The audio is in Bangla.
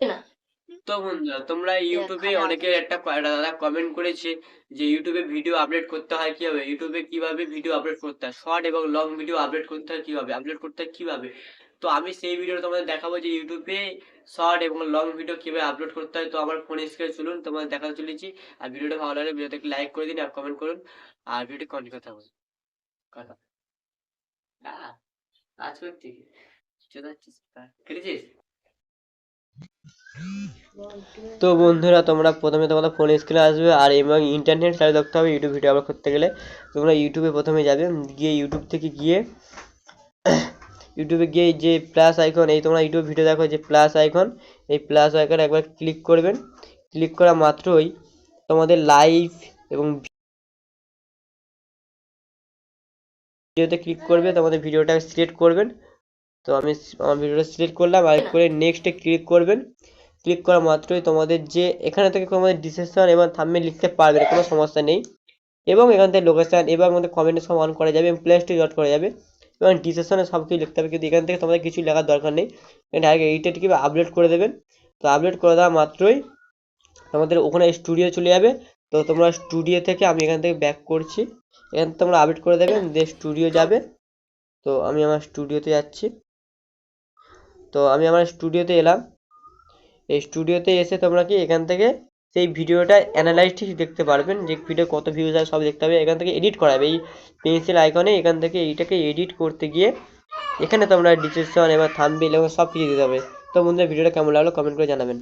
না। তো বন্ধুরা তোমরা ইউটিউবে। অনেকের একটা দাদা কমেন্ট করেছে যে ইউটিউবে ভিডিও আপলোড করতে হয় কীভাবে? ইউটিউবে কীভাবে ভিডিও আপলোড করতে হয়? শর্ট এবং লং ভিডিও আপলোড করতে হয় কীভাবে? আপলোড করতে হয় কীভাবে? তো আমি সেই ভিডিও তোমাদের দেখাবো যে ইউটিউবে শর্ট এবং লং ভিডিও কীভাবে আপলোড করতে হয়। তো আমার ফোন স্ক্রিনে চলুন তোমাদের দেখাতে চলেছি। আর ভিডিওটা ভালো লাগলে ভিডিওতে লাইক করে দিন আর কমেন্ট করুন। আর ভিডিওটি কন্টিনিউ থাকুন কথা। আহ, আজ চোদাচ্ছিস কেটেছিস? তো বন্ধুরা, তোমরা প্রথমে তোমাদের ফোন স্ক্রিনে আসবে আর এবং ইন্টারনেট চালু রাখতে হবে ইউটিউব ভিডিও আপলোড করতে গেলে। তোমরা ইউটিউবে প্রথমে যাবে, গিয়ে ইউটিউব থেকে গিয়ে ইউটিউবে গিয়ে যে প্লাস আইকন এই তোমরা ইউটিউব ভিডিও দেখো যে প্লাস আইকন এই প্লাস আইকন একবার ক্লিক করবেন। ক্লিক করা মাত্রই তোমাদের লাইভ এবং ভিডিওতে ক্লিক করবে, তোমাদের ভিডিওটা সিলেক্ট করবেন। তো আমি আমার ভিডিওটা সিলেক্ট করলাম, আর করে নেক্সটে ক্লিক করবেন। ক্লিক করা মাত্রই তোমাদের যে এখানে থেকে তোমাদের ডিসক্রিপশন এবং থাম্বনেল লিখতে পারবেন কোনো সমস্যা নেই। এবং এখান থেকে লোকেশন এবং আমাদের কমেন্টের সব অন করা যাবে এবং প্লে স্টোরে ডট করা যাবে। এবং ডিসক্রিপশনে সব কিছু লিখতে হবে, কিন্তু এখান থেকে তোমাদের কিছু লেখার দরকার নেই। ডাইরেক্ট এইটা টিপে আপলোড করে দেবেন। তো আপলোড করে দেওয়া মাত্রই তোমাদের ওখানে স্টুডিও চলে যাবে। তো তোমরা স্টুডিও থেকে আমি এখান থেকে ব্যাক করছি। এখান তোমরা আপলোড করে দেবেন দিয়ে স্টুডিও যাবে। তো আমি আমার স্টুডিওতে যাচ্ছি। তো আমি আমার স্টুডিওতে এলাম। এই স্টুডিওতে এসে তোমরা কি এখান থেকে সেই ভিডিওটা অ্যানালাইসিস দেখতে পারবেন যে ভিডিও কত ভিউজ আছে সব দেখতে হবে। এখান থেকে এডিট করাবে এই পেন্সিল আইকনে এখান থেকে এইটাকে এডিট করতে গিয়ে এখানে তোমরা ডিসক্রিপশন এবার থাম্বনেল এবং সব কিছু দিতে হবে। তো বন্ধুরা ভিডিওটা কেমন লাগল কমেন্ট করে জানাবেন।